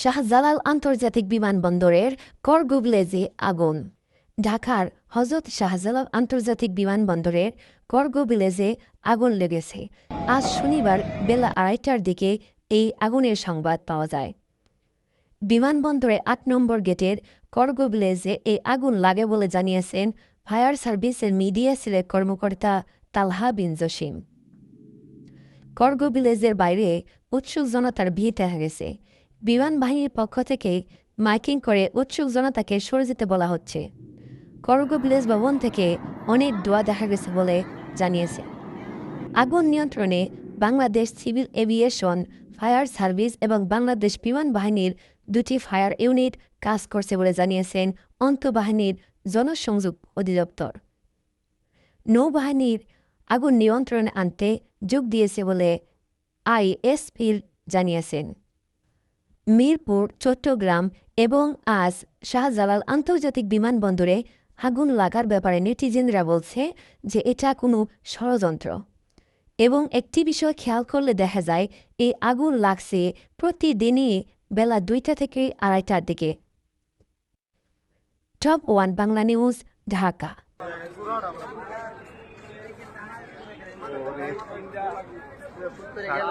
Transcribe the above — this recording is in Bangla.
শাহজালাল আন্তর্জাতিক বিমানবন্দরের কর্গো ভিলেজে আগুন। ঢাকার হজরত শাহজালাল আন্তর্জাতিক বিমানবন্দরের কর্গো ভিলেজে আগুন লেগেছে। আজ শনিবার বেলা আড়াইটার দিকে এই আগুনের সংবাদ পাওয়া যায়। বিমানবন্দরে আট নম্বর গেটের কর্গো ভিলেজে এই আগুন লাগে বলে জানিয়েছেন ফায়ার সার্ভিসের মিডিয়া সেলের কর্মকর্তা তালহা বিন জসিম। কর্গো ভিলেজের বাইরে উৎসুক জনতার ভিড় দেখা গেছে। বিমান বাহিনীর পক্ষ থেকে মাইকিং করে উৎসুক জনতাকে সরে যেতে বলা হচ্ছে। কর্গো ভিলেজ ভবন থেকে অনেক দোয়া দেখা গেছে বলে জানিয়েছে। আগুন নিয়ন্ত্রণে Bangladesh civil aviation, fire service এবং বাংলাদেশ বিমান বাহিনীর দুটি ফায়ার ইউনিট কাজ করছে বলে জানিয়েছেন অন্তঃবাহিনীর জনসংযোগ অধিদপ্তর। নৌবাহিনীর আগুন নিয়ন্ত্রণে আনতে যোগ দিয়েছে বলে আইএসপির জানিয়েছেন। মিরপুর, চট্টগ্রাম এবং আজ শাহজালাল আন্তর্জাতিক বিমানবন্দরে আগুন লাগার ব্যাপারে নেটিজেনরা বলছে যে এটা কোনো ষড়যন্ত্র। এবং একটি বিষয় খেয়াল করলে দেখা যায়, এই আগুন লাগছে প্রতিদিনই বেলা দুইটা থেকে আড়াইটার দিকে। Top one Bangla news, Dhaka. গেল